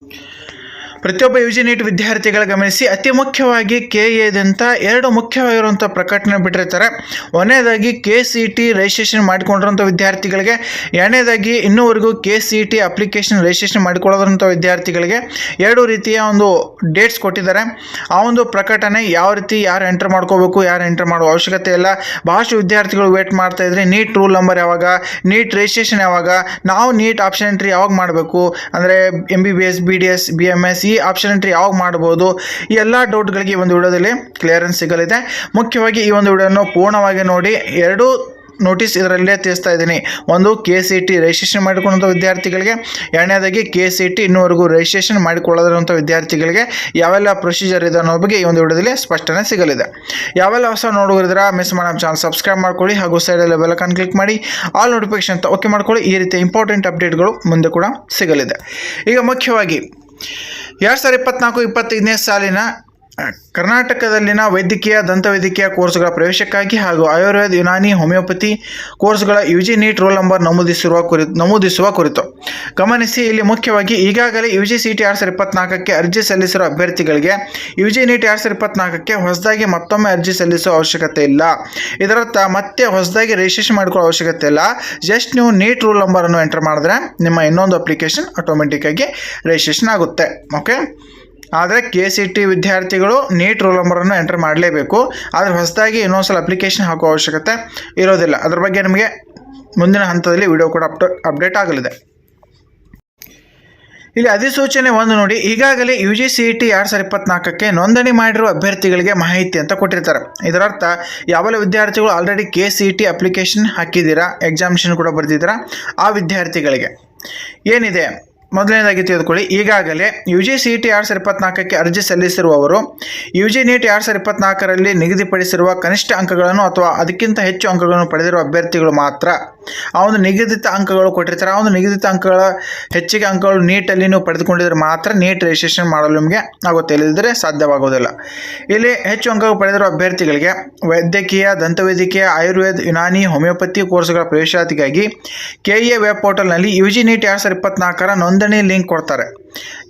Yeah. ಪ್ರತಿಯೊಬ್ಬ you G neat ವಿದ್ಯಾರ್ಥಿಗಳ ಗಮನಿಸಿ ಅತಿ ಮುಖ್ಯವಾಗಿ ಕೆ ಎದಂತ ಎರಡು ಮುಖ್ಯವಾಗಿರುವಂಥ ಪ್ರಕಟಣೆ ಬಿಟ್ಟಿರ್ತಾರೆ. ಒಂದನೇದಾಗಿ ಕೆ ಸಿ ಟಿ ರಿಜಿಸ್ಟ್ರೇಷನ್ ಮಾಡಿಕೊಂಡಿರೋಂಥ ವಿದ್ಯಾರ್ಥಿಗಳಿಗೆ, ಎರಡನೇದಾಗಿ ಇನ್ನೂವರೆಗೂ K C T application registration ಮಾಡಿಕೊಳ್ಳೋದ್ರಂಥ ವಿದ್ಯಾರ್ಥಿಗಳಿಗೆ ಎರಡು ರೀತಿಯ ಒಂದು ಡೇಟ್ಸ್ ಕೊಟ್ಟಿದ್ದಾರೆ. ಆ ಒಂದು ಪ್ರಕಟಣೆ ಯಾವ ರೀತಿ ಯಾರು ಎಂಟರ್ ಮಾಡ್ಕೋಬೇಕು, ಯಾರು ಎಂಟರ್ ಮಾಡುವ ಅವಶ್ಯಕತೆ ಇಲ್ಲ. ಭಾಳಷ್ಟು ವಿದ್ಯಾರ್ಥಿಗಳು ವೇಟ್ ಮಾಡ್ತಾ ಇದ್ರೆ ನೀಟ್ ರೂಲ್ ನಂಬರ್ ಯಾವಾಗ, ನೀಟ್ ರಿಜಿಸ್ಟ್ರೇಷನ್ ಯಾವಾಗ, ನಾವು ನೀಟ್ ಆಪ್ಷನ್ ಎಂಟ್ರಿ ಯಾವಾಗ ಮಾಡಬೇಕು? ಅಂದರೆ M B B S B D S B M S ಈ ಆಪ್ಷನ್ ಎಂಟ್ರಿ ಯಾವಾಗ ಮಾಡ್ಬೋದು ಈ ಎಲ್ಲ ಡೌಟ್ಗಳಿಗೆ ಈ ಒಂದು ವಿಡಿಯೋದಲ್ಲಿ ಕ್ಲಿಯರೆನ್ಸ್ ಸಿಗಲಿದೆ. ಮುಖ್ಯವಾಗಿ ಈ ಒಂದು ವಿಡಿಯೋನ ಪೂರ್ಣವಾಗಿ ನೋಡಿ ಎರಡು ನೋಟಿಸ್ ಇದರಲ್ಲೇ ತಿಳಿಸ್ತಾ ಇದ್ದೀನಿ. ಒಂದು ಕೆ ಸಿ ಟಿ ರಿಜಿಸ್ಟ್ರೇಷನ್ ಮಾಡಿಕೊಂಡಂಥ ವಿದ್ಯಾರ್ಥಿಗಳಿಗೆ, ಎರಡನೇದಾಗಿ ಕೆ ಸಿ ಟಿ ಇನ್ನೂವರೆಗೂ ರಿಜಿಸ್ಟ್ರೇಷನ್ ಮಾಡಿಕೊಳ್ಳದಿರುವಂಥ ವಿದ್ಯಾರ್ಥಿಗಳಿಗೆ ಯಾವೆಲ್ಲ ಪ್ರೊಸೀಜರ್ ಇದೆ ಅನ್ನೋ ಬಗ್ಗೆ ಈ ಒಂದು ವಿಡಿಯೋದಲ್ಲಿ ಸ್ಪಷ್ಟನೆ ಸಿಗಲಿದೆ. ಯಾವೆಲ್ಲ ಹೊಸ ನೋಡುವುದರ ಮಿಸ್ ಮಾಡೋ ಚಾನಲ್ ಸಬ್ಸ್ಕ್ರೈಬ್ ಮಾಡ್ಕೊಳ್ಳಿ ಹಾಗೂ ಸೈಡಲ್ಲಿ ಬೆಲಕನ್ ಕ್ಲಿಕ್ ಮಾಡಿ ಆಲ್ ನೋಟಿಫಿಕೇಶನ್ ಅಂತ ಓಕೆ ಮಾಡ್ಕೊಳ್ಳಿ. ಈ ರೀತಿ ಇಂಪಾರ್ಟೆಂಟ್ ಅಪ್ಡೇಟ್ಗಳು ಮುಂದೆ ಕೂಡ ಸಿಗಲಿದೆ. ಈಗ ಮುಖ್ಯವಾಗಿ ಎರಡು ಸಾವಿರದ ಇಪ್ಪತ್ನಾಲ್ಕು ಇಪ್ಪತ್ತೈದನೇ ಸಾಲಿನ ಆ, ಕರ್ನಾಟಕದಲ್ಲಿನ ವೈದ್ಯಕೀಯ ದಂತ ವೈದ್ಯಕೀಯ ಕೋರ್ಸ್ಗಳ ಪ್ರವೇಶಕ್ಕಾಗಿ ಹಾಗೂ ಆಯುರ್ವೇದ, ಯುನಾನಿ, ಹೋಮಿಯೋಪತಿ ಕೋರ್ಸ್ಗಳ U G NEET roll number ನಮೂದಿಸಿರುವ ಕುರಿತು ನಮೂದಿಸುವ ಕುರಿತು. ಗಮನಿಸಿ, ಇಲ್ಲಿ ಮುಖ್ಯವಾಗಿ ಈಗಾಗಲೇ ಯು ಜಿ ಸಿ ಟಿ ಎರಡು ಸಾವಿರದ ಇಪ್ಪತ್ನಾಲ್ಕಕ್ಕೆ ಅರ್ಜಿ ಸಲ್ಲಿಸಿರುವ ಅಭ್ಯರ್ಥಿಗಳಿಗೆ ಯು ಜಿ ನೀಟ್ ಎರಡು ಸಾವಿರದ ಇಪ್ಪತ್ನಾಲ್ಕಕ್ಕೆ ಹೊಸದಾಗಿ ಮತ್ತೊಮ್ಮೆ ಅರ್ಜಿ ಸಲ್ಲಿಸುವ ಅವಶ್ಯಕತೆ ಇಲ್ಲ. ಇದರರ್ಥ, ಮತ್ತೆ ಹೊಸದಾಗಿ ರಿಜಿಸ್ಟ್ರೇಷನ್ ಮಾಡ್ಕೊಳ್ಳೋ ಅವಶ್ಯಕತೆ ಇಲ್ಲ. ಜಸ್ಟ್ ನೀವು ನೀಟ್ ರೋಲ್ ನಂಬರನ್ನು ಎಂಟರ್ ಮಾಡಿದ್ರೆ ನಿಮ್ಮ ಇನ್ನೊಂದು ಅಪ್ಲಿಕೇಶನ್ ಆಟೋಮೆಟಿಕ್ಕಾಗಿ ರಿಜಿಸ್ಟ್ರೇಷನ್ ಆಗುತ್ತೆ. ಓಕೆ? ಆದರೆ ಕೆ ಸಿ ಟಿ ವಿದ್ಯಾರ್ಥಿಗಳು ನೀಟ್ ರೋಲ್ ನಂಬರನ್ನು ಎಂಟರ್ ಮಾಡಲೇಬೇಕು. ಆದರೆ ಹೊಸದಾಗಿ ಇನ್ನೊಂದ್ಸಲ ಅಪ್ಲಿಕೇಶನ್ ಹಾಕೋ ಅವಶ್ಯಕತೆ ಇರೋದಿಲ್ಲ. ಅದ್ರ ಬಗ್ಗೆ ನಿಮಗೆ ಮುಂದಿನ ಹಂತದಲ್ಲಿ ವಿಡಿಯೋ ಕೂಡ ಅಪ್ಡೇ ಅಪ್ಡೇಟ್ ಆಗಲಿದೆ. ಇಲ್ಲಿ ಅಧಿಸೂಚನೆ ಒಂದು ನೋಡಿ. ಈಗಾಗಲೇ U G C E T ಎರಡು ಸಾವಿರದ ಇಪ್ಪತ್ನಾಲ್ಕಕ್ಕೆ ನೋಂದಣಿ ಮಾಡಿರುವ ಅಭ್ಯರ್ಥಿಗಳಿಗೆ ಮಾಹಿತಿ ಅಂತ ಕೊಟ್ಟಿರ್ತಾರೆ. ಇದರರ್ಥ, ಯಾವೆಲ್ಲ ವಿದ್ಯಾರ್ಥಿಗಳು already K C E T application ಹಾಕಿದ್ದೀರಾ? ಎಕ್ಸಾಮಿಷನ್ ಕೂಡ ಬರೆದಿದ್ದೀರಾ? ಆ ವಿದ್ಯಾರ್ಥಿಗಳಿಗೆ ಏನಿದೆ? ಮೊದಲನೇದಾಗಿ ತಿಳಿದುಕೊಳ್ಳಿ. ಈಗಾಗಲೇ ಯು ಜಿ ಸಿ ಟಿ ಎರಡು ಸಾವಿರದ ಇಪ್ಪತ್ನಾಲ್ಕಕ್ಕೆ ಅರ್ಜಿ ಸಲ್ಲಿಸಿರುವವರು ಯು ಜಿ ನೀಟ್ ಎರಡು ಸಾವಿರದ ಇಪ್ಪತ್ನಾಲ್ಕರಲ್ಲಿ ನಿಗದಿಪಡಿಸಿರುವ ಕನಿಷ್ಠ ಅಂಕಗಳನ್ನು ಅಥವಾ ಅದಕ್ಕಿಂತ ಹೆಚ್ಚು ಅಂಕಗಳನ್ನು ಪಡೆದಿರುವ ಅಭ್ಯರ್ಥಿಗಳು ಮಾತ್ರ ಆ ಒಂದು ನಿಗದಿತ ಅಂಕಗಳು ಕೊಟ್ಟಿರ್ತಾರೆ. ಆ ಒಂದು ನಿಗದಿತ ಅಂಕಗಳ ಹೆಚ್ಚಿಗೆ ಅಂಕಗಳು ನೀಟಲ್ಲಿ ನೀವು ಪಡೆದುಕೊಂಡಿದ್ರೆ ಮಾತ್ರ ನೀಟ್ ರಿಜಿಸ್ಟ್ರೇಷನ್ ಮಾಡಲು ನಿಮಗೆ ಆಗುತ್ತೆ. ಇಲ್ಲದಿದ್ದರೆ ಸಾಧ್ಯವಾಗೋದಿಲ್ಲ. ಇಲ್ಲಿ ಹೆಚ್ಚು ಅಂಕಗಳು ಪಡೆದಿರುವ ಅಭ್ಯರ್ಥಿಗಳಿಗೆ ವೈದ್ಯಕೀಯ, ದಂತವೈದ್ಯಕೀಯ, ಆಯುರ್ವೇದ, ಯುನಾನಿ, ಹೋಮಿಯೋಪತಿ ಕೋರ್ಸ್ಗಳ ಪ್ರವೇಶಾತಿಗಾಗಿ ಕೆ ಎ ವೆಬ್ ಪೋರ್ಟಲ್ನಲ್ಲಿ ಯು ಜಿ ನೀಟ್ ಎರಡು ಸಾವಿರದ ಇಪ್ಪತ್ನಾಲ್ಕರ ನೋಂದಣಿ ಲಿಂಕ್ ಕೊಡ್ತಾರೆ.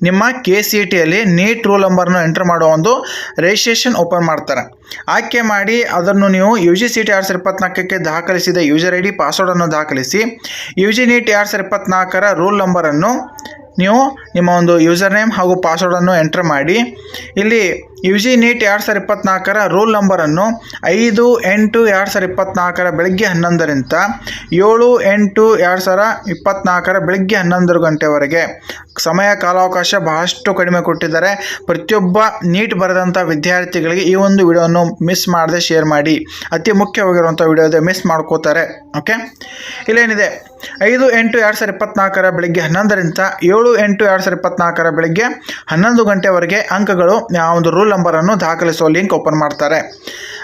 ನಿಮ್ಮ ಕೆ ಸಿ ಟಿಯಲ್ಲಿ ನೀಟ್ ರೂಲ್ ನಂಬರ್ನ ಎಂಟರ್ ಮಾಡುವ ಒಂದು ರಿಜಿಸ್ಟ್ರೇಷನ್ ಓಪನ್ ಮಾಡ್ತಾರೆ. ಆಯ್ಕೆ ಮಾಡಿ ಅದನ್ನು ನೀವು U G C E T sir ಇಪ್ಪತ್ನಾಲ್ಕಕ್ಕೆ ದಾಖಲಿಸಿದ ಯೂಸರ್ ಐ ಡಿ ಪಾಸ್ವರ್ಡನ್ನು ದಾಖಲಿಸಿ. ಯು ಜಿ ನೀಟ್ ಎರಡು ಸರ್ ಇಪ್ಪತ್ನಾಲ್ಕರ ರೂಲ್ ನಂಬರನ್ನು ನೀವು ನಿಮ್ಮ ಒಂದು ಯೂಸರ್ ನೇಮ್ ಹಾಗೂ ಪಾಸ್ವರ್ಡನ್ನು ಎಂಟ್ರ್ ಮಾಡಿ. ಇಲ್ಲಿ ಯು ಜಿ ನೀಟ್ ಎರಡು ಸಾವಿರ ಇಪ್ಪತ್ತ್ನಾಲ್ಕರ ರೂಲ್ ನಂಬರನ್ನು ಐದು ಎಂಟು ಎರಡು ಸಾವಿರ ಇಪ್ಪತ್ನಾಲ್ಕರ ಬೆಳಗ್ಗೆ ಹನ್ನೊಂದರಿಂದ ಏಳು ಎಂಟು ಎರಡು ಸಾವಿರ ಇಪ್ಪತ್ನಾಲ್ಕರ ಬೆಳಗ್ಗೆ ಹನ್ನೊಂದು ಗಂಟೆವರೆಗೆ. ಸಮಯ ಕಾಲಾವಕಾಶ ಬಹಳಷ್ಟು ಕಡಿಮೆ ಕೊಟ್ಟಿದ್ದಾರೆ. ಪ್ರತಿಯೊಬ್ಬ ನೀಟ್ ಬರೆದಂಥ ವಿದ್ಯಾರ್ಥಿಗಳಿಗೆ ಈ ಒಂದು ವಿಡಿಯೋವನ್ನು ಮಿಸ್ ಮಾಡದೆ ಶೇರ್ ಮಾಡಿ. ಅತಿ ಮುಖ್ಯವಾಗಿರುವಂಥ ವಿಡಿಯೋ ಇದೆ ಮಿಸ್ ಮಾಡ್ಕೋತಾರೆ. ಓಕೆ ಇಲ್ಲೇನಿದೆ? ಐದು, ಎಂಟು, ಎರಡು ಸಾವಿರದ ಇಪ್ಪತ್ನಾಲ್ಕರ ಬೆಳಗ್ಗೆ ಹನ್ನೊಂದರಿಂದ ಏಳು, ಎಂಟು, ಎರಡು ಸಾವಿರದ ಇಪ್ಪತ್ನಾಲ್ಕರ ಬೆಳಗ್ಗೆ ಹನ್ನೊಂದು ಗಂಟೆವರೆಗೆ ಅಂಕಗಳು ಒಂದು ರೂಲ್ ನಂಬರನ್ನು ದಾಖಲಿಸುವ ಲಿಂಕ್ ಓಪನ್ ಮಾಡ್ತಾರೆ.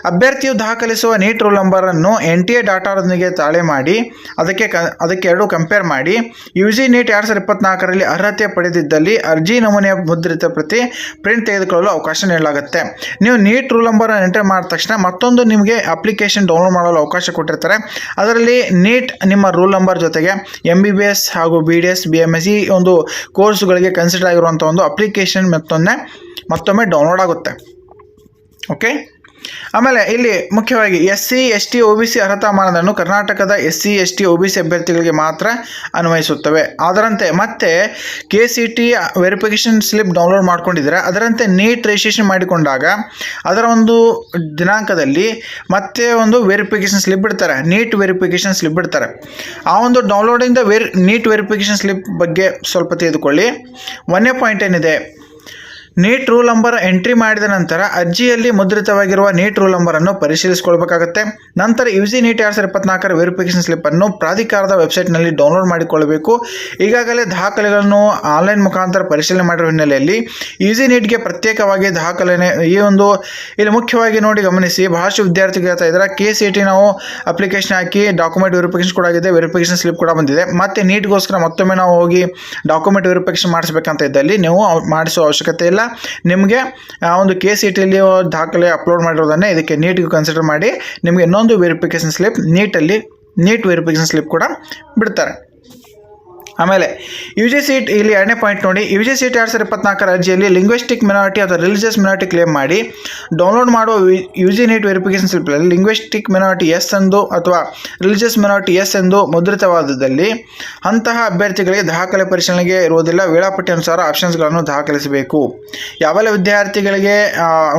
ಅಭ್ಯರ್ಥಿಯು ದಾಖಲಿಸುವ ನೀಟ್ ರೂಲ್ ನಂಬರನ್ನು ಎನ್ ಟಿ ಎ ಡಾಟಾದೊಂದಿಗೆ ತಾಳೆ ಮಾಡಿ, ಅದಕ್ಕೆ ಕ, ಅದಕ್ಕೆ ಎರಡು ಕಂಪೇರ್ ಮಾಡಿ. ಯು ಜಿ ನೀಟ್ ಎರಡು ಸಾವಿರದ ಇಪ್ಪತ್ನಾಲ್ಕರಲ್ಲಿ ಅರ್ಹತೆ ಪಡೆದಿದ್ದಲ್ಲಿ ಅರ್ಜಿ ನಮೂನೆಯ ಮುದ್ರಿತ ಪ್ರತಿ ಪ್ರಿಂಟ್ ತೆಗೆದುಕೊಳ್ಳಲು ಅವಕಾಶ ನೀಡಲಾಗುತ್ತೆ. ನೀವು ನೀಟ್ ರೂಲ್ ನಂಬರನ್ನು ಎಂಟರ್ ಮಾಡಿದ ತಕ್ಷಣ ಮತ್ತೊಂದು ನಿಮಗೆ ಅಪ್ಲಿಕೇಶನ್ ಡೌನ್ಲೋಡ್ ಮಾಡಲು ಅವಕಾಶ ಕೊಟ್ಟಿರ್ತಾರೆ. ಅದರಲ್ಲಿ ನೀಟ್ ನಿಮ್ಮ ರೂಲ್ ನಂಬರ್ ಜೊತೆಗೆ ಎಂ ಬಿ ಬಿ ಎಸ್ ಹಾಗೂ B D S B M S ಈ ಒಂದು ಕೋರ್ಸ್ಗಳಿಗೆ ಕನ್ಸಿಡರ್ ಆಗಿರುವಂಥ ಒಂದು ಅಪ್ಲಿಕೇಶನ್ ಮತ್ತೊಮ್ಮೆ ಮತ್ತೊಮ್ಮೆ ಡೌನ್ಲೋಡ್ ಆಗುತ್ತೆ. ಓಕೆ ಆಮೇಲೆ ಇಲ್ಲಿ ಮುಖ್ಯವಾಗಿ S C, S T, O B C ಅರ್ಹತಾ ಮಾನದಂಡ ಕರ್ನಾಟಕದ S C, S T, O B C ಅಭ್ಯರ್ಥಿಗಳಿಗೆ ಮಾತ್ರ ಅನ್ವಯಿಸುತ್ತವೆ. ಅದರಂತೆ ಮತ್ತೆ K C T verification slip download ಮಾಡಿಕೊಂಡಿದ್ದರೆ. ಅದರಂತೆ ನೀಟ್ ರಿಜಿಸ್ಟ್ರೇಷನ್ ಮಾಡಿಕೊಂಡಾಗ ಅದರ ಒಂದು ದಿನಾಂಕದಲ್ಲಿ ಮತ್ತೆ ಒಂದು ವೆರಿಫಿಕೇಷನ್ ಸ್ಲಿಪ್ ಬಿಡ್ತಾರೆ. ನೀಟ್ ವೆರಿಫಿಕೇಷನ್ ಸ್ಲಿಪ್ ಬಿಡ್ತಾರೆ. ಆ ಒಂದು ಡೌನ್ಲೋಡಿಂದ ವೆರಿ ನೀಟ್ ವೆರಿಫಿಕೇಷನ್ ಸ್ಲಿಪ್ ಬಗ್ಗೆ ಸ್ವಲ್ಪ ತಿಳಿದುಕೊಳ್ಳಿ. ಒಂದನೇ ಪಾಯಿಂಟ್ ಏನಿದೆ? ನೀಟ್ ರೂಲ್ ನಂಬರ್ ಎಂಟ್ರಿ ಮಾಡಿದ ನಂತರ ಅರ್ಜಿಯಲ್ಲಿ ಮುದ್ರಿತವಾಗಿರುವ ನೀಟ್ ರೂಲ್ ನಂಬರನ್ನು ಪರಿಶೀಲಿಸಿಕೊಳ್ಬೇಕಾಗುತ್ತೆ. ನಂತರ ಯು ಜಿ ನೀಟ್ ಎರಡು ಸಾವಿರದ ಇಪ್ಪತ್ನಾಲ್ಕರ ವೆರಿಫಿಕೇಷನ್ ಸ್ಲಿಪ್ಪನ್ನು ಪ್ರಾಧಿಕಾರದ ವೆಬ್ಸೈಟ್ನಲ್ಲಿ ಡೌನ್ಲೋಡ್ ಮಾಡಿಕೊಳ್ಳಬೇಕು. ಈಗಾಗಲೇ ದಾಖಲೆಗಳನ್ನು ಆನ್ಲೈನ್ ಮುಖಾಂತರ ಪರಿಶೀಲನೆ ಮಾಡಿರುವ ಹಿನ್ನೆಲೆಯಲ್ಲಿ ಯು ಜಿ ನೀಟ್ಗೆ ಪ್ರತ್ಯೇಕವಾಗಿ ದಾಖಲೆ ಈ ಒಂದು ಇಲ್ಲಿ ಮುಖ್ಯವಾಗಿ ನೋಡಿ ಗಮನಿಸಿ, ಬಹಳಷ್ಟು ವಿದ್ಯಾರ್ಥಿಗಳು ಹೇಳ್ತಾ ಇದ್ದಾರೆ ಕೆ ಸಿ ಟಿ ನಾವು ಅಪ್ಲಿಕೇಶನ್ ಹಾಕಿ ಡಾಕ್ಯುಮೆಂಟ್ ವೆರಿಫಿಕೇಶನ್ ಕೂಡ ಆಗಿದೆ ವೆರಿಫಿಕೇಶನ್ ಸ್ಲಿಪ್ ಕೂಡ ಬಂದಿದೆ. ಮತ್ತೆ ನೀಟ್ಗೋಸ್ಕರ ಮತ್ತೊಮ್ಮೆ ನಾವು ಹೋಗಿ ಡಾಕ್ಯುಮೆಂಟ್ ವೆರಿಫಿಕೇಶನ್ ಮಾಡಿಸ್ಬೇಕಂತ ಇದ್ದಲ್ಲಿ ನೀವು ಮಾಡಿಸುವ ಮಾಡಿಸೋ ಅವಶ್ಯಕತೆ ಇಲ್ಲ. ನಿಮಗೆ, ಆ, ಒಂದು ಕೆ ಸಿ ಟಿಲಿ ದಾಖಲೆ ಅಪ್ಲೋಡ್ ಮಾಡಿರೋದನ್ನೇ ಇದಕ್ಕೆ ನೀಟಿಗೆ ಕನ್ಸಿಡರ್ ಮಾಡಿ, ನಿಮಗೆ ಇನ್ನೊಂದು ವೆರಿಫಿಕೇಶನ್ ಸ್ಲಿಪ್ ನೀಟಲ್ಲಿ ನೀಟ್ ವೆರಿಫಿಕೇಶನ್ ಸ್ಲಿಪ್ ಕೂಡ ಬಿಡ್ತಾರೆ. ಆಮೇಲೆ ಯು ಜಿ ಸೀಟ್ ಇಲ್ಲಿ ಎರಡನೇ ಪಾಯಿಂಟ್ ನೋಡಿ ಯು ಜಿ ಸೀಟ್ ಎರಡು ಸಾವಿರದ ಇಪ್ಪತ್ನಾಲ್ಕರ ಅರ್ಜಿಯಲ್ಲಿ ಲಿಂಗ್ವಿಸ್ಟಿಕ್ ಮಿನಾರಿಟಿ ಅಥವಾ ರಿಲಿಜಿಯಸ್ ಮಿನಾರಿಟಿ ಕ್ಲೇಮ್ ಮಾಡಿ ಡೌನ್ಲೋಡ್ ಮಾಡುವ ಯು ಜಿ ನೀಟ್ ವೆರಿಫಿಕೇಶನ್ ಸ್ಲಿಪ್ಪಲ್ಲಿ ಲಿಂಗ್ವಿಸ್ಟಿಕ್ ಮಿನಾರಿಟಿ ಎಸ್ ಎಂದು ಅಥವಾ ರಿಲಿಜಿಯಸ್ ಮಿನಾರಿಟಿ ಎಸ್ ಎಂದು ಮುದ್ರಿತವಾದದಲ್ಲಿ ಅಂತಹ ಅಭ್ಯರ್ಥಿಗಳಿಗೆ ದಾಖಲೆ ಪರಿಶೀಲನೆಗೆ ಇರುವುದಿಲ್ಲ. ವೇಳಾಪಟ್ಟಿ ಅನುಸಾರ ಆಪ್ಷನ್ಸ್ಗಳನ್ನು ದಾಖಲಿಸಬೇಕು. ಯಾವೆಲ್ಲ ವಿದ್ಯಾರ್ಥಿಗಳಿಗೆ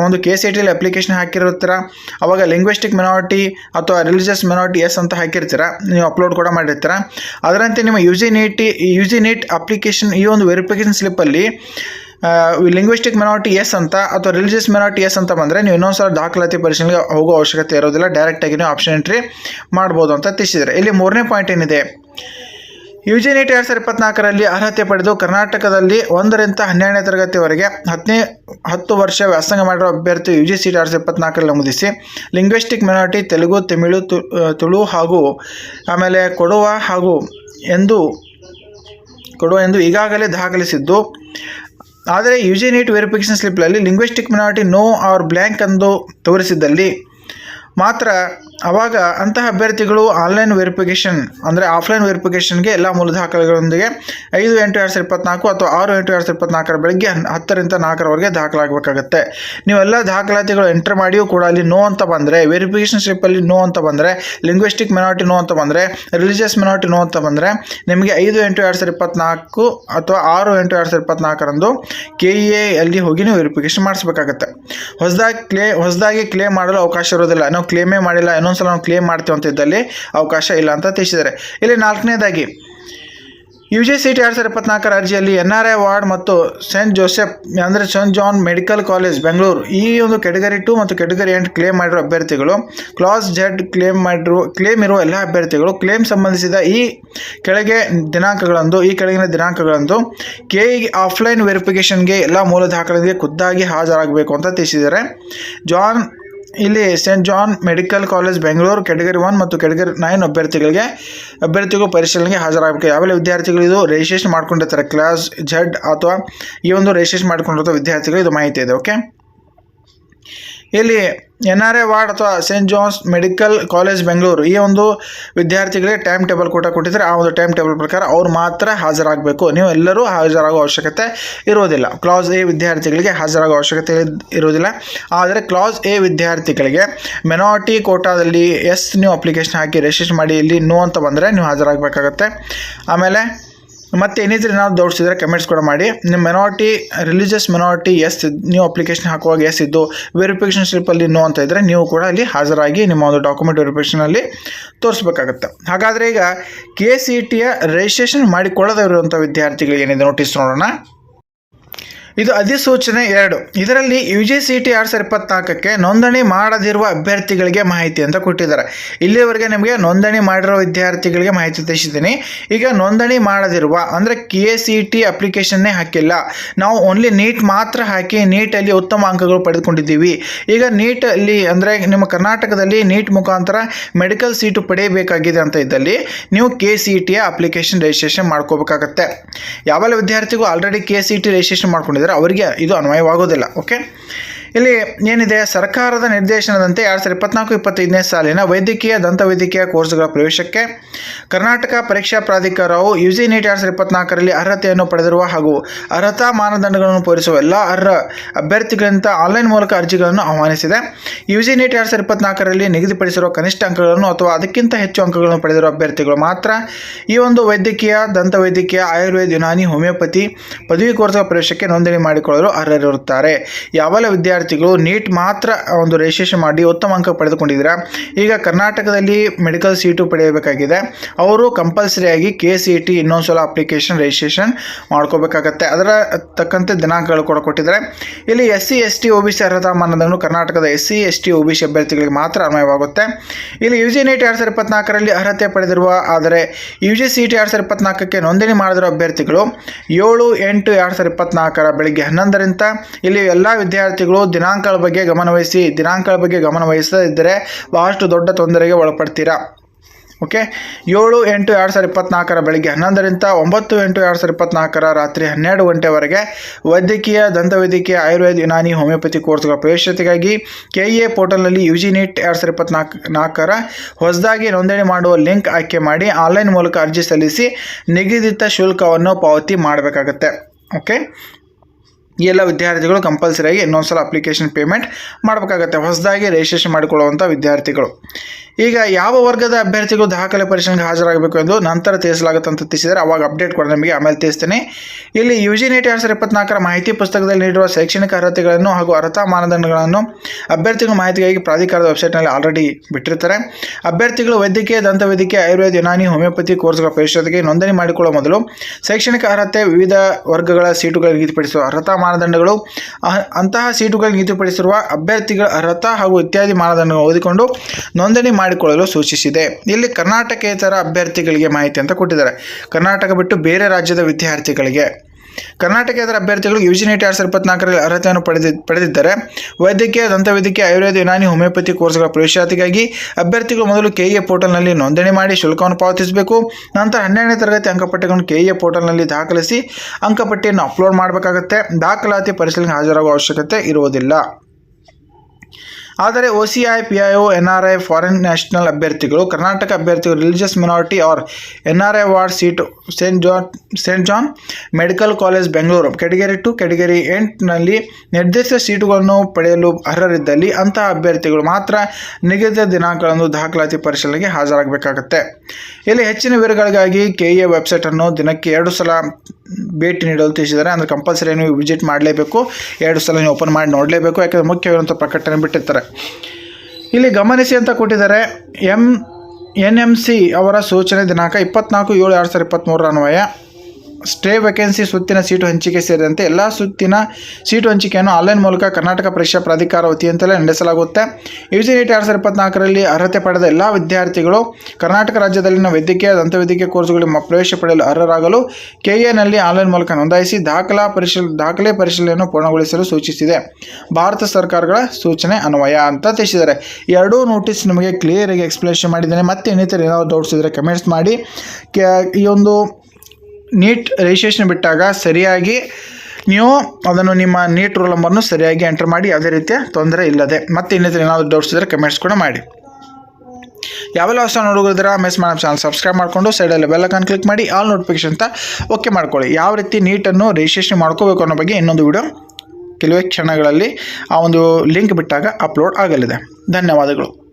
ಒಂದು ಕೆ ಸಿ ಟಿಲಿ ಅಪ್ಲಿಕೇಶನ್ ಹಾಕಿರುತ್ತೀರ, ಅವಾಗ ಲಿಂಗ್ವಿಸ್ಟಿಕ್ ಮಿನಾರಿಟಿ ಅಥವಾ ರಿಲಿಜಿಯಸ್ ಮಿನಾರಿಟಿ ಎಸ್ ಅಂತ ಹಾಕಿರ್ತೀರ, ನೀವು ಅಪ್ಲೋಡ್ ಕೂಡ ಮಾಡಿರ್ತೀರ. ಅದರಂತೆ ನಿಮ್ಮ ಯು ಜಿ ನೀಟಿ ಯು ಜಿ ಇಟ್ ಅಪ್ಲಿಕೇಶನ್ ಈ ಒಂದು ವೆರಿಫಿಕೇಷನ್ ಸ್ಲಿಪ್ಪಲ್ಲಿ ಲಿಂಗ್ವಿಸ್ಟಿಕ್ ಮೈನಾರಿಟಿ ಎಸ್ ಅಂತ ಅಥವಾ ರಿಲಿಜಿಯಸ್ ಮೆನಾರಿಟಿ ಎಸ್ ಅಂತ ಬಂದರೆ ನೀವು ಇನ್ನೊಂದು ಸಲ ದಾಖಲಾತಿ ಪರಿಶೀಲನೆಗೆ ಹೋಗೋ ಅವಶ್ಯಕತೆ ಇರೋದಿಲ್ಲ. ಡೈರೆಕ್ಟಾಗಿ ನೀವು ಆಪ್ಷನ್ ಎಂಟ್ರಿ ಮಾಡ್ಬೋದು ಅಂತ ತಿಳಿಸಿದರೆ ಇಲ್ಲಿ ಮೂರನೇ ಪಾಯಿಂಟ್ ಏನಿದೆ? ಯು ಜಿ ನೀಟ್ ಎರಡು ಸಾವಿರದ ಇಪ್ಪತ್ನಾಲ್ಕರಲ್ಲಿ ಅರ್ಹತೆ ಪಡೆದು ಕರ್ನಾಟಕದಲ್ಲಿ ಒಂದರಿಂದ ಹನ್ನೆರಡನೇ ತರಗತಿವರೆಗೆ ಹತ್ತನೇ ಹತ್ತು ವರ್ಷ ವ್ಯಾಸಂಗ ಮಾಡಿರೋ ಅಭ್ಯರ್ಥಿ ಯು ಜಿ ಸೀಟ್ ಎರಡು ಸಾವಿರದ ಇಪ್ಪತ್ನಾಲ್ಕರಲ್ಲಿ ನಮೂದಿಸಿ. ಲಿಂಗ್ವಿಸ್ಟಿಕ್ ಮೈನಾರಿಟಿ ತೆಲುಗು, ತಮಿಳು ತುಳು ಹಾಗೂ ಆಮೇಲೆ ಕೊಡುವ ಹಾಗೂ ಎಂದು ಕೊಡುವ ಎಂದು ಈಗಾಗಲೇ ದಾಖಲಿಸಿದ್ದು. ಆದರೆ U G NEET ಸ್ಲಿಪ್ನಲ್ಲಿ linguistic minority no or blank ಎಂದು ತೋರಿಸಿದ್ದಲ್ಲಿ ಮಾತ್ರ ಅವಾಗ ಅಂತಹ ಅಭ್ಯರ್ಥಿಗಳು ಆನ್ಲೈನ್ ವೆರಿಫಿಕೇಷನ್ ಅಂದರೆ ಆಫ್ಲೈನ್ ವೆರಿಫಿಕೇಷನ್ಗೆ ಎಲ್ಲ ಮೂಲ ದಾಖಲೆಗಳೊಂದಿಗೆ ಐದು, ಎಂಟು, ಎರಡು ಸಾವಿರದ ಇಪ್ಪತ್ನಾಲ್ಕು ಅಥವಾ ಆರು, ಎಂಟು, ಎರಡು ಸಾವಿರದ ಇಪ್ಪತ್ನಾಲ್ಕರ ಬೆಳಗ್ಗೆ ಹತ್ತರಿಂದ ನಾಲ್ಕರವರೆಗೆ ದಾಖಲಾಗಬೇಕಾಗತ್ತೆ. ನೀವೆಲ್ಲ ದಾಖಲಾತಿಗಳು ಎಂಟರ್ ಮಾಡಿಯೂ ಕೂಡ ಅಲ್ಲಿ ನೋ ಅಂತ ಬಂದರೆ ವೆರಿಫಿಕೇಷನ್ ಸ್ಲಿಪ್ಪಲ್ಲಿ ನೋ ಅಂತ ಬಂದರೆ ಲಿಂಗ್ವಿಸ್ಟಿಕ್ ಮೆನಾರಿಟಿ ನೋ ಅಂತ ಬಂದರೆ ರಿಲಿಜಿಯಸ್ ಮೆನಾರಿಟಿ ನೋ ಅಂತ ಬಂದರೆ, ನಿಮಗೆ ಐದು, ಎಂಟು, ಎರಡು ಸಾವಿರದ ಇಪ್ಪತ್ನಾಲ್ಕು ಅಥವಾ ಆರು, ಎಂಟು, ಎರಡು ಸಾವಿರದ ಇಪ್ಪತ್ನಾಲ್ಕರಂದು ಕೆ ಇ ಎ ಅಲ್ಲಿ ಹೋಗಿ ನೀವು ವೆರಿಫಿಕೇಶನ್ ಮಾಡಿಸ್ಬೇಕಾಗತ್ತೆ. ಹೊಸದಾಗಿ ಕ್ಲೇ ಹೊಸದಾಗಿ ಕ್ಲೇಮ್ ಮಾಡಲು ಅವಕಾಶ ಇರೋದಿಲ್ಲ ನಾವು ಕ್ಲೇಮೇ ಮಾಡಿಲ್ಲ ಇನ್ನೊಂದ್ಸಲ ನಾವು ಕ್ಲೇಮ್ ಮಾಡ್ತೀವಿ ಅಂತ ಇದ್ದಲ್ಲಿ ಅವಕಾಶ ಇಲ್ಲ ಅಂತ ತಿಳಿಸಿದ್ದಾರೆ. ಇಲ್ಲಿ ನಾಲ್ಕನೇದಾಗಿ ಯು ಜಿ ಸಿ ಟಿ ಎರಡು ಸಾವಿರದ ಇಪ್ಪತ್ನಾಲ್ಕರ ಅರ್ಜಿಯಲ್ಲಿ ಎನ್ ಆರ್ ಐ ವಾರ್ಡ್ ಮತ್ತು ಸೆಂಟ್ ಜೋಸೆಫ್ ಅಂದರೆ saint John medical college Bengaluru ಈ ಒಂದು ಕೆಟಗರಿ ಟು ಮತ್ತು ಕೆಟಗರಿ ಎಂಟು ಕ್ಲೇಮ್ ಮಾಡಿರೋ ಅಭ್ಯರ್ಥಿಗಳು ಕ್ಲಾಸ್ ಜೆಡ್ ಕ್ಲೇಮ್ ಮಾಡಿರುವ ಕ್ಲೇಮ್ ಇರುವ ಎಲ್ಲ ಅಭ್ಯರ್ಥಿಗಳು ಕ್ಲೇಮ್ ಸಂಬಂಧಿಸಿದ ಈ ಕೆಳಗೆ ದಿನಾಂಕಗಳಂದು, ಈ ಕೆಳಗಿನ ದಿನಾಂಕಗಳಂದು ಕೆ ಆಫ್ಲೈನ್ ವೆರಿಫಿಕೇಷನ್ಗೆ ಎಲ್ಲ ಮೂಲ ದಾಖಲೆಗೆ ಖುದ್ದಾಗಿ ಹಾಜರಾಗಬೇಕು ಅಂತ ತಿಳಿಸಿದ್ದಾರೆ. ಜಾನ್ ಇಲ್ಲಿ saint John medical college Bengaluru category one ಮತ್ತು ಕೆಟಗರಿ ನೈನ್ ಅಭ್ಯರ್ಥಿಗಳಿಗೆ, ಅಭ್ಯರ್ಥಿಗೂ ಪರಿಶೀಲನೆಗೆ ಹಾಜರಾಗಬೇಕು. ಯಾವೆಲ್ಲ ವಿದ್ಯಾರ್ಥಿಗಳು ಇದು ರಿಜಿಸ್ಟ್ರೇಷನ್ ಮಾಡ್ಕೊಂಡಿರ್ತಾರೆ? ಕ್ಲಾಸ್ ಝಡ್ ಅಥವಾ ಈ ಒಂದು ರಿಜಿಸ್ಟ್ರೇಷನ್ ಮಾಡ್ಕೊಂಡಿರೋ ವಿದ್ಯಾರ್ಥಿಗಳು, ಇದು ಮಾಹಿತಿ ಇದೆ ಓಕೆ ಇಲ್ಲಿ ಎನ್ ಆರ್ ಎ ವಾರ್ಡ್ ಅಥವಾ saint John's medical college Bengaluru ಈ ಒಂದು ವಿದ್ಯಾರ್ಥಿಗಳಿಗೆ ಟೈಮ್ ಟೇಬಲ್ ಕೂಡ ಕೊಟ್ಟಿದ್ದಾರೆ ಆ ಒಂದು ಟೈಮ್ ಟೇಬಲ್ ಪ್ರಕಾರ ಅವ್ರು ಮಾತ್ರ ಹಾಜರಾಗಬೇಕು. ನೀವು ಎಲ್ಲರೂ ಹಾಜರಾಗೋ ಅವಶ್ಯಕತೆ ಇರೋದಿಲ್ಲ. ಕ್ಲಾಸ್ ಎ ವಿದ್ಯಾರ್ಥಿಗಳಿಗೆ ಹಾಜರಾಗೋ ಅವಶ್ಯಕತೆ ಇರೋದಿಲ್ಲ. ಆದರೆ ಕ್ಲಾಸ್ ಎ ವಿದ್ಯಾರ್ಥಿಗಳಿಗೆ ಮೆನಾರಿಟಿ ಕೋಟಾದಲ್ಲಿ ಎಸ್ ನೀವು ಅಪ್ಲಿಕೇಶನ್ ಹಾಕಿ ರಿಜಿಸ್ಟರ್ ಮಾಡಿ ಇಲ್ಲಿ ನೋ ಅಂತ ಬಂದರೆ ನೀವು ಹಾಜರಾಗಬೇಕಾಗತ್ತೆ. ಆಮೇಲೆ ಮತ್ತೆ ಏನಿದ್ರೆ ನಾವು ಇದ್ರೆ ಕಮೆಂಟ್ಸ್ ಕೂಡ ಮಾಡಿ. ನಿಮ್ಮ ಮೆನಾರಿಟಿ ರಿಲಿಜಿಯಸ್ ಮೆನಾರಿಟಿ ಎಸ್ ನೀವು ಅಪ್ಲಿಕೇಶನ್ ಹಾಕುವಾಗ ಎಸ್ ಇದ್ದು ವೆರಿಫಿಕೇಷನ್ ಸ್ಲಿಪ್ಪಲ್ಲಿ ನೋ ಅಂತ ಇದ್ದರೆ ನೀವು ಕೂಡ ಅಲ್ಲಿ ಹಾಜರಾಗಿ ನಿಮ್ಮ ಒಂದು ಡಾಕ್ಯುಮೆಂಟ್ ವೆರಿಫಿಕೇಷನಲ್ಲಿ ತೋರಿಸ್ಬೇಕಾಗತ್ತೆ. ಹಾಗಾದರೆ ಈಗ ಕೆ ಸಿ ಟಿಯ ರಿಜಿಸ್ಟ್ರೇಷನ್ ಮಾಡಿಕೊಳ್ಳದೇ ಇರುವಂಥ ವಿದ್ಯಾರ್ಥಿಗಳಿಗೆ ಏನಿದೆ? ನೋಟಿಸ್ ನೋಡೋಣ. ಇದು ಅಧಿಸೂಚನೆ ಎರಡು. ಇದರಲ್ಲಿ ಯು ಜಿ ಸಿ ಟಿ ಎರಡು ಸಾವಿರದ ಇಪ್ಪತ್ನಾಲ್ಕಕ್ಕೆ ನೋಂದಣಿ ಮಾಡದಿರುವ ಅಭ್ಯರ್ಥಿಗಳಿಗೆ ಮಾಹಿತಿ ಅಂತ ಕೊಟ್ಟಿದ್ದಾರೆ. ಇಲ್ಲಿವರೆಗೆ ನಿಮಗೆ ನೋಂದಣಿ ಮಾಡಿರೋ ವಿದ್ಯಾರ್ಥಿಗಳಿಗೆ ಮಾಹಿತಿ ತಿಳಿಸಿದ್ದೀನಿ. ಈಗ ನೋಂದಣಿ ಮಾಡದಿರುವ, ಅಂದರೆ ಕೆ ಎ ಸಿ ಟಿ ಅಪ್ಲಿಕೇಶನ್ನೇ ಹಾಕಿಲ್ಲ. ನಾವು ಓನ್ಲಿ ನೀಟ್ ಮಾತ್ರ ಹಾಕಿ ನೀಟಲ್ಲಿ ಉತ್ತಮ ಅಂಕಗಳು ಪಡೆದುಕೊಂಡಿದ್ದೀವಿ. ಈಗ ನೀಟಲ್ಲಿ, ಅಂದರೆ ನಿಮ್ಮ ಕರ್ನಾಟಕದಲ್ಲಿ ನೀಟ್ ಮುಖಾಂತರ ಮೆಡಿಕಲ್ ಸೀಟು ಪಡೆಯಬೇಕಾಗಿದೆ ಅಂತ ಇದ್ದಲ್ಲಿ ನೀವು ಕೆ ಸಿ ಟಿಯ ಅಪ್ಲಿಕೇಶನ್ ರಿಜಿಸ್ಟ್ರೇಷನ್ ಮಾಡ್ಕೋಬೇಕಾಗತ್ತೆ. ಯಾವೆಲ್ಲ ವಿದ್ಯಾರ್ಥಿಗೂ already K C T registration ಮಾಡ್ಕೊಂಡಿದ್ದಾರೆ ಅವರಿಗೆ ಇದು ಅನ್ವಯವಾಗೋದಿಲ್ಲ ಓಕೆ ಇಲ್ಲಿ ಏನಿದೆ? ಸರ್ಕಾರದ ನಿರ್ದೇಶನದಂತೆ ಎರಡು ಸಾವಿರದ ಇಪ್ಪತ್ನಾಲ್ಕು ಇಪ್ಪತ್ತೈದನೇ ಸಾಲಿನ ವೈದ್ಯಕೀಯ, ದಂತವೈದ್ಯಕೀಯ ಕೋರ್ಸ್ಗಳ ಪ್ರವೇಶಕ್ಕೆ ಕರ್ನಾಟಕ ಪರೀಕ್ಷಾ ಪ್ರಾಧಿಕಾರವು ಯು ಜಿ ನೀಟ್ ಎರಡು ಸಾವಿರದ ಇಪ್ಪತ್ನಾಲ್ಕರಲ್ಲಿ ಅರ್ಹತೆಯನ್ನು ಪಡೆದಿರುವ ಹಾಗೂ ಅರ್ಹತಾ ಮಾನದಂಡಗಳನ್ನು ಪೂರೈಸುವ ಎಲ್ಲ ಅರ್ಹ ಅಭ್ಯರ್ಥಿಗಳಿಂದ ಆನ್ಲೈನ್ ಮೂಲಕ ಅರ್ಜಿಗಳನ್ನು ಆಹ್ವಾನಿಸಿದೆ. ಯು ಜಿ ನೀಟ್ ಎರಡು ಸಾವಿರದ ಇಪ್ಪತ್ನಾಲ್ಕರಲ್ಲಿ ನಿಗದಿಪಡಿಸಿರುವ ಕನಿಷ್ಠ ಅಂಕಗಳನ್ನು ಅಥವಾ ಅದಕ್ಕಿಂತ ಹೆಚ್ಚು ಅಂಕಗಳನ್ನು ಪಡೆದಿರುವ ಅಭ್ಯರ್ಥಿಗಳು ಮಾತ್ರ ಈ ಒಂದು ವೈದ್ಯಕೀಯ, ದಂತವೈದ್ಯಕೀಯ, ಆಯುರ್ವೇದ, ಯುನಾನಿ, ಹೋಮಿಯೋಪತಿ ಪದವಿ ಕೋರ್ಸ್ಗಳ ಪ್ರವೇಶಕ್ಕೆ ನೋಂದಣಿ ಮಾಡಿಕೊಳ್ಳಲು ಅರ್ಹರಿರುತ್ತಾರೆ. ಯಾವೆಲ್ಲ ವಿದ್ಯಾರ್ಥಿಗಳು ನೀಟ್ ಮಾತ್ರ ಒಂದು ರಿಜಿಸ್ಟ್ರೇಷನ್ ಮಾಡಿ ಉತ್ತಮ ಅಂಕ ಪಡೆದುಕೊಂಡಿದ್ದೀರಾ? ಈಗ ಕರ್ನಾಟಕದಲ್ಲಿ ಮೆಡಿಕಲ್ ಸೀಟು ಪಡೆಯಬೇಕಾಗಿದೆ. ಅವರು ಕಂಪಲ್ಸರಿಯಾಗಿ ಕೆ ಸಿ ಇ ಟಿ ಇನ್ನೊಂದು ಸಲ ಅಪ್ಲಿಕೇಶನ್ ರಿಜಿಸ್ಟ್ರೇಷನ್ ಮಾಡ್ಕೋಬೇಕಾಗತ್ತೆ. ಅದರ ತಕ್ಕಂತೆ ದಿನಾಂಕಗಳು ಕೂಡ ಕೊಟ್ಟಿದ್ದಾರೆ. ಇಲ್ಲಿ S C S T O B C ಅರ್ಹತಾ ಮಾನದಂಡಗಳು ಕರ್ನಾಟಕದ S C S T O B C ಅಭ್ಯರ್ಥಿಗಳಿಗೆ ಮಾತ್ರ ಅನ್ವಯವಾಗುತ್ತೆ. ಇಲ್ಲಿ ಯು ಜಿ ನೀಟ್ ಎರಡು ಸಾವಿರದ ಇಪ್ಪತ್ನಾಲ್ಕರಲ್ಲಿ ಅರ್ಹತೆ ಪಡೆದಿರುವ, ಆದರೆ ಯು ಜಿ ಸಿ ಟಿ ಎರಡು ಸಾವಿರದ ಇಪ್ಪತ್ನಾಲ್ಕಕ್ಕೆ ನೋಂದಣಿ ಮಾಡಿದಿರೋ ಅಭ್ಯರ್ಥಿಗಳು ಏಳು ಎಂಟು ಎರಡು ಸಾವಿರದ ಇಪ್ಪತ್ನಾಲ್ಕರ ಬೆಳಗ್ಗೆ ಹನ್ನೊಂದರಿಂದ ಇಲ್ಲಿ ಎಲ್ಲ ವಿದ್ಯಾರ್ಥಿಗಳು ದಿನಾಂಕಗಳ ಬಗ್ಗೆ ಗಮನವಹಿಸಿ, ದಿನಾಂಕಗಳ ಬಗ್ಗೆ ಗಮನವಹಿಸದಿದ್ದರೆ ಬಹಳಷ್ಟು ದೊಡ್ಡ ತೊಂದರೆಗೆ ಒಳಪಡ್ತೀರಾ? ಓಕೆ, ಏಳು ಎಂಟು ಎರಡು ಸಾವಿರದ ಇಪ್ಪತ್ನಾಲ್ಕರ ಬೆಳಗ್ಗೆ ಹನ್ನೊಂದರಿಂದ ಒಂಬತ್ತು ಎಂಟು ಎರಡು ಸಾವಿರದ ಇಪ್ಪತ್ನಾಲ್ಕರ ರಾತ್ರಿ ಹನ್ನೆರಡು ಗಂಟೆವರೆಗೆ ವೈದ್ಯಕೀಯ, ದಂತವೈದ್ಯಕೀಯ, ಆಯುರ್ವೇದ, ಯುನಾನಿ, ಹೋಮಿಯೋಪತಿ ಕೋರ್ಸ್ಗಳ ಪ್ರವೇಶತೆಗಾಗಿ ಕೆ ಎ ಪೋರ್ಟಲ್ನಲ್ಲಿ ಯು ಜಿ ನೀಟ್ ಎರಡು ಸಾವಿರದ ಇಪ್ಪತ್ನಾಲ್ಕು ನಾಲ್ಕರ ಹೊಸದಾಗಿ ನೋಂದಣಿ ಮಾಡುವ ಲಿಂಕ್ ಆಯ್ಕೆ ಮಾಡಿ ಆನ್ಲೈನ್ ಮೂಲಕ ಅರ್ಜಿ ಸಲ್ಲಿಸಿ ನಿಗದಿತ ಶುಲ್ಕವನ್ನು ಪಾವತಿ ಮಾಡಬೇಕಾಗತ್ತೆ. ಓಕೆ ಈ ಎಲ್ಲ ವಿದ್ಯಾರ್ಥಿಗಳು ಕಂಪಲ್ಸರಿಯಾಗಿ ಇನ್ನೊಂದು ಸಲ ಅಪ್ಲಿಕೇಶನ್ ಪೇಮೆಂಟ್ ಮಾಡಬೇಕಾಗತ್ತೆ. ಹೊಸದಾಗಿ ರಿಜಿಸ್ಟ್ರೇಷನ್ ಮಾಡಿಕೊಳ್ಳುವಂಥ ವಿದ್ಯಾರ್ಥಿಗಳು. ಈಗ ಯಾವ ವರ್ಗದ ಅಭ್ಯರ್ಥಿಗಳು ದಾಖಲೆ ಪರೀಕ್ಷೆಗೆ ಹಾಜರಾಗಬೇಕು ಎಂದು ನಂತರ ತಿಳಿಸಲಾಗುತ್ತೆ ಅಂತ ತಿಳಿಸಿದರೆ ಅವಾಗ ಅಪ್ಡೇಟ್ ಕೂಡ ನಿಮಗೆ ಆಮೇಲೆ ತಿಳಿಸ್ತೇನೆ. ಇಲ್ಲಿ ಯು ಜಿ ನೀಟ್ ಎರಡು ಸಾವಿರದ ಇಪ್ಪತ್ನಾಲ್ಕರ ಮಾಹಿತಿ ಪುಸ್ತಕದಲ್ಲಿ ನೀಡಿರುವ ಶೈಕ್ಷಣಿಕ ಅರ್ಹತೆಗಳನ್ನು ಹಾಗೂ ಅರ್ಹತಾ ಮಾನದಂಡಗಳನ್ನು ಅಭ್ಯರ್ಥಿಗಳ ಮಾಹಿತಿಗಾಗಿ ಪ್ರಾಧಿಕಾರದ ವೆಬ್ಸೈಟ್ನಲ್ಲಿ ಆಲ್ರೆಡಿ ಬಿಟ್ಟಿರ್ತಾರೆ. ಅಭ್ಯರ್ಥಿಗಳು ವೈದ್ಯಕೀಯ, ದಂತವೈದ್ಯಕೀಯ, ಆಯುರ್ವೇದ, ಯುನಾನಿ ಹೋಮಿಯೋಪತಿ ಕೋರ್ಸ್ಗಳ ಪ್ರವೇಶತೆಗೆ ನೋಂದಣಿ ಮಾಡಿಕೊಳ್ಳುವ ಮೊದಲು ಶೈಕ್ಷಣಿಕ ಅರ್ಹತೆ ವಿವಿಧ ವರ್ಗಗಳ ಸೀಟುಗಳಿಗೆ ನಿಗದಿಪಡಿಸುವ ಅರ್ಹತಾ ಮಾನದಂಡಗಳು ಅಂತಹ ಸೀಟುಗಳಿಗೆ ನಿಗದಿಪಡಿಸಿರುವ ಅಭ್ಯರ್ಥಿಗಳ ಅರ್ಹತಾ ಹಾಗೂ ಇತ್ಯಾದಿ ಮಾನದಂಡಗಳನ್ನು ಓದಿಕೊಂಡು ನೋಂದಣಿ ಮಾಡಿಕೊಳ್ಳಲು ಸೂಚಿಸಿದೆ. ಇಲ್ಲಿ ಕರ್ನಾಟಕೇತರ ಅಭ್ಯರ್ಥಿಗಳಿಗೆ ಮಾಹಿತಿ ಅಂತ ಕೊಟ್ಟಿದ್ದಾರೆ. ಕರ್ನಾಟಕ ಬಿಟ್ಟು ಬೇರೆ ರಾಜ್ಯದ ವಿದ್ಯಾರ್ಥಿಗಳಿಗೆ. ಕರ್ನಾಟಕೇತರ ಅಭ್ಯರ್ಥಿಗಳು ಯು ಜಿ ನೀಟ್ ಎರಡು ಸಾವಿರದ ಇಪ್ಪತ್ನಾಲ್ಕರಲ್ಲಿ ಅರ್ಹತೆಯನ್ನು ಪಡೆದಿ, ಪಡೆದಿದ್ದಾರೆ. ವೈದ್ಯಕೀಯ, ದಂತವೈದ್ಯಕೀಯ, ಆಯುರ್ವೇದ, ಯುನಾನಿ, ಹೋಮಿಯೋಪತಿ ಕೋರ್ಸ್ಗಳ ಪ್ರವೇಶಾತಿಗಾಗಿ ಅಭ್ಯರ್ಥಿಗಳು ಮೊದಲು ಕೆ ಎ ಪೋರ್ಟಲ್ನಲ್ಲಿ ನೋಂದಣಿ ಮಾಡಿ ಶುಲ್ಕವನ್ನು ಪಾವತಿಸಬೇಕು. ನಂತರ ಹನ್ನೆರಡನೇ ತರಗತಿ ಅಂಕಪಟ್ಟಿಗಳನ್ನು ಕೆ ಎ ಪೋರ್ಟಲ್ನಲ್ಲಿ ದಾಖಲಿಸಿ ಅಂಕಪಟ್ಟಿಯನ್ನು ಅಪ್ಲೋಡ್ ಮಾಡಬೇಕಾಗುತ್ತೆ. ದಾಖಲಾತಿ ಪರಿಶೀಲನೆಗೆ ಹಾಜರಾಗುವ ಅವಶ್ಯಕತೆ ಇರುವುದಿಲ್ಲ. ಆದರೆ O C I P I O N R I foreign national ಅಭ್ಯರ್ಥಿಗಳು, ಕರ್ನಾಟಕ ಅಭ್ಯರ್ಥಿಗಳು, religious minority R N R I ward seat, saint John saint John medical college, Bengaluru, category two, category ಎಂಟ್ನಲ್ಲಿ ನಿರ್ದಿಷ್ಟ ಸೀಟುಗಳನ್ನು ಪಡೆಯಲು ಅರ್ಹರಿದ್ದಲ್ಲಿ ಅಂತಹ ಅಭ್ಯರ್ಥಿಗಳು ಮಾತ್ರ ನಿಗದಿತ ದಿನಾಂಕಗಳನ್ನು ದಾಖಲಾತಿ ಪರಿಶೀಲನೆಗೆ ಹಾಜರಾಗಬೇಕಾಗತ್ತೆ. ಇಲ್ಲಿ ಹೆಚ್ಚಿನ ವಿವರಗಳಿಗಾಗಿ ಕೆ ಎ ವೆಬ್ಸೈಟನ್ನು ದಿನಕ್ಕೆ ಎರಡು ಸಲ ಭೇಟಿ ನೀಡಲು ತಿಳಿಸಿದ್ದಾರೆ. ಅಂದರೆ ಕಂಪಲ್ಸರಿ ನೀವು ವಿಸಿಟ್ ಮಾಡಲೇಬೇಕು. ಎರಡು ಸಲ ನೀವು ಓಪನ್ ಮಾಡಿ ನೋಡಲೇಬೇಕು. ಯಾಕಂದರೆ ಮುಖ್ಯವಾಗಿರುವಂಥ ಪ್ರಕಟಣೆ ಬಿಟ್ಟಿರ್ತಾರೆ. ಇಲ್ಲಿ ಗಮನಿಸಿ ಅಂತ ಕೊಟ್ಟಿದ್ದಾರೆ, ಎಂ ಎನ್ ಎಂ ಸಿ ಅವರ ಸೂಚನೆ ದಿನಾಂಕ ಇಪ್ಪತ್ನಾಲ್ಕು ಏಳು ಎರಡು ಸಾವಿರದ ಇಪ್ಪತ್ತ್ಮೂರರ ಅನ್ವಯ. ಸ್ಟೇ ವೇಕೆನ್ಸಿ ಸುತ್ತಿನ ಸೀಟು ಹಂಚಿಕೆ ಸೇರಿದಂತೆ ಎಲ್ಲ ಸುತ್ತಿನ ಸೀಟು ಹಂಚಿಕೆಯನ್ನು ಆನ್ಲೈನ್ ಮೂಲಕ ಕರ್ನಾಟಕ ಪರೀಕ್ಷಾ ಪ್ರಾಧಿಕಾರ ವತಿಯಂತಲೇ ನಡೆಸಲಾಗುತ್ತೆ. ಯು ಜಿ ನೀಟ್ ಎರಡು ಸಾವಿರದ ಇಪ್ಪತ್ನಾಲ್ಕರಲ್ಲಿ ಅರ್ಹತೆ ಪಡೆದ ಎಲ್ಲ ವಿದ್ಯಾರ್ಥಿಗಳು ಕರ್ನಾಟಕ ರಾಜ್ಯದಲ್ಲಿನ ವೈದ್ಯಕೀಯ, ದಂತವೈದ್ಯಕೀಯ ಕೋರ್ಸ್ಗಳಿಗೆ ಪ್ರವೇಶ ಪಡೆಯಲು ಅರ್ಹರಾಗಲು ಕೆ ಎನಲ್ಲಿ ಆನ್ಲೈನ್ ಮೂಲಕ ನೋಂದಾಯಿಸಿ ದಾಖಲಾ ಪರಿಶೀಲ ದಾಖಲೆ ಪರಿಶೀಲನೆಯನ್ನು ಪೂರ್ಣಗೊಳಿಸಲು ಸೂಚಿಸಿದೆ. ಭಾರತ ಸರ್ಕಾರಗಳ ಸೂಚನೆ ಅನ್ವಯ ಅಂತ ತಿಳಿಸಿದ್ದಾರೆ. ಎರಡೂ ನೋಟಿಸ್ ನಿಮಗೆ ಕ್ಲಿಯರಾಗಿ ಎಕ್ಸ್ಪ್ಲೇಷನ್ ಮಾಡಿದ್ದೇನೆ. ಮತ್ತೆ ಇನ್ನಿತರ ಏನಾದರೂ ಡೌಟ್ಸ್ ಇದ್ದರೆ ಕಮೆಂಟ್ಸ್ ಮಾಡಿ. ಈ ಒಂದು ನೀಟ್ ರಿಜಿಸ್ಟ್ರೇಷನ್ ಬಿಟ್ಟಾಗ ಸರಿಯಾಗಿ ನೀವು ಅದನ್ನು ನಿಮ್ಮ ನೀಟ್ ರೋಲ್ ನಂಬರ್ನು ಸರಿಯಾಗಿ ಎಂಟರ್ ಮಾಡಿ ಯಾವುದೇ ರೀತಿಯ ತೊಂದರೆ ಇಲ್ಲದೆ. ಮತ್ತೆ ಇನ್ನಿತರ ಏನಾದರೂ ಡೌಟ್ಸ್ ಇದ್ದರೆ ಕಮೆಂಟ್ಸ್ ಕೂಡ ಮಾಡಿ. ಯಾವೆಲ್ಲ ಹೊಸ ನೋಡುಗಿದ್ರೆ ಮಿಸ್ ಮಾಡೋ ಚಾನಲ್ ಸಬ್ಸ್ಕ್ರೈಬ್ ಮಾಡಿಕೊಂಡು ಸೈಡಲ್ಲಿ ಬೆಲ್ಲಕನ್ ಕ್ಲಿಕ್ ಮಾಡಿ ಆಲ್ ನೋಟಿಫಿಕೇಶನ್ ಅಂತ ಓಕೆ ಮಾಡ್ಕೊಳ್ಳಿ. ಯಾವ ರೀತಿ ನೀಟನ್ನು ರಿಜಿಸ್ಟ್ರೇಷನ್ ಮಾಡ್ಕೋಬೇಕು ಅನ್ನೋ ಬಗ್ಗೆ ಇನ್ನೊಂದು ವಿಡಿಯೋ ಕೆಲವೇ ಕ್ಷಣಗಳಲ್ಲಿ ಆ ಒಂದು ಲಿಂಕ್ ಬಿಟ್ಟಾಗ ಅಪ್ಲೋಡ್ ಆಗಲಿದೆ. ಧನ್ಯವಾದಗಳು.